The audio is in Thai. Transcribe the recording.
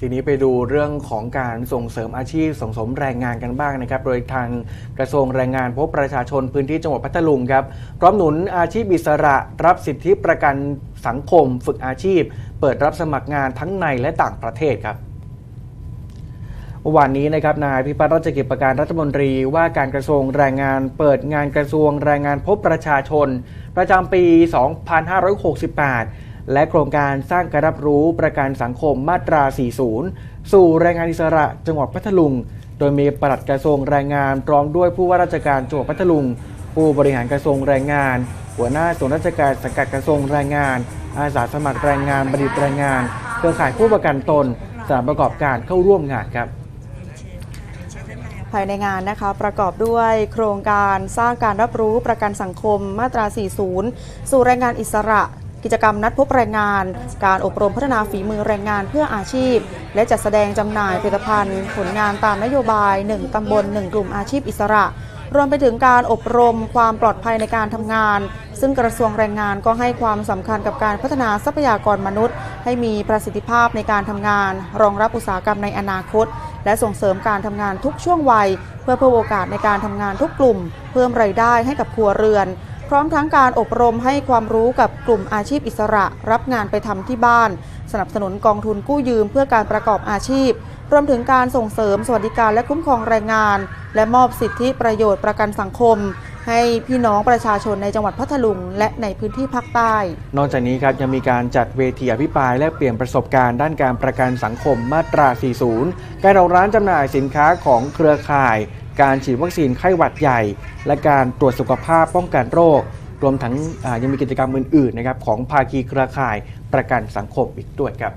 ทีนี้ไปดูเรื่องของการส่งเสริมอาชีพส่งเสริมแรงงานกันบ้างนะครับ โดยทางกระทรวงแรงงานพบประชาชนพื้นที่จังหวัดพัทลุงครับพร้อมหนุนอาชีพอิสระรับสิทธิประกันสังคม ฝึกอาชีพ เปิดรับสมัครงานทั้งในและต่างประเทศครับวันนี้นะครับนายพิพัฒน์รัชกิจประการรัฐมนตรีว่าการกระทรวงแรงงานเปิดงานกระทรวงแรงงานพบประชาชน ประจำปี 2568 และโครงการสร้างการรับรู้ประกันสังคมมาตรา 40 สู่แรงงานอิสระจังหวัดพัทลุง โดยมีปลัดกระทรวงแรงงานพร้อมด้วยผู้ว่าราชการจังหวัดพัทลุง ผู้บริหารกระทรวงแรงงาน หัวหน้าส่วนราชการสังกัดกระทรวงแรงงาน อาสาสมัครแรงงานบัณฑิตแรงงาน เครือข่ายผู้ประกันตนสถานประกอบการเข้าร่วมงานครับภายในงานนะคะประกอบด้วยโครงการสร้างการรับรู้ประกันสังคมมาตรา 40 สู่แรงงานอิสระ กิจกรรมนัดพบแรงงาน การอบรมพัฒนาฝีมือแรงงานเพื่ออาชีพ และจัดแสดงจำหน่ายผลิตภัณฑ์ ผลงานตามนโยบาย 1 ตำบล 1 กลุ่มอาชีพอิสระ รวมไปถึงการอบรมความปลอดภัยในการทำงาน ซึ่งกระทรวงแรงงานก็ให้ความสำคัญกับการพัฒนาทรัพยากรมนุษย์ ให้มีประสิทธิภาพในการทำงาน รองรับอุตสาหกรรมในอนาคต และส่งเสริมการทำงานทุกช่วงวัย เพื่อเพิ่มโอกาสในการทำงานทุกกลุ่ม เพิ่มรายได้ให้กับครัวเรือน พร้อมทั้งการอบรมให้ความรู้กับกลุ่มอาชีพอิสระ รับงานไปทำที่บ้าน สนับสนุนกองทุนกู้ยืมเพื่อการประกอบอาชีพ รวมถึงการส่งเสริมสวัสดิการและคุ้มครองแรงงาน และมอบสิทธิประโยชน์ประกันสังคม ให้พี่น้องประชาชนในจังหวัดพัทลุง และในพื้นที่ภาคใต้ นอกจากนี้ครับยังมีการจัดเวทีอภิปรายและเปลี่ยนประสบการณ์ด้านการประกันสังคมมาตรา 40 การออกร้านจำหน่ายสินค้าของเครือข่าย การฉีดวัคซีนไข้หวัดใหญ่ และการตรวจสุขภาพป้องกันโรค รวมทั้งยังมีกิจกรรมอื่นๆนะครับของภาคีเครือข่ายประกันสังคมอีกด้วยครับ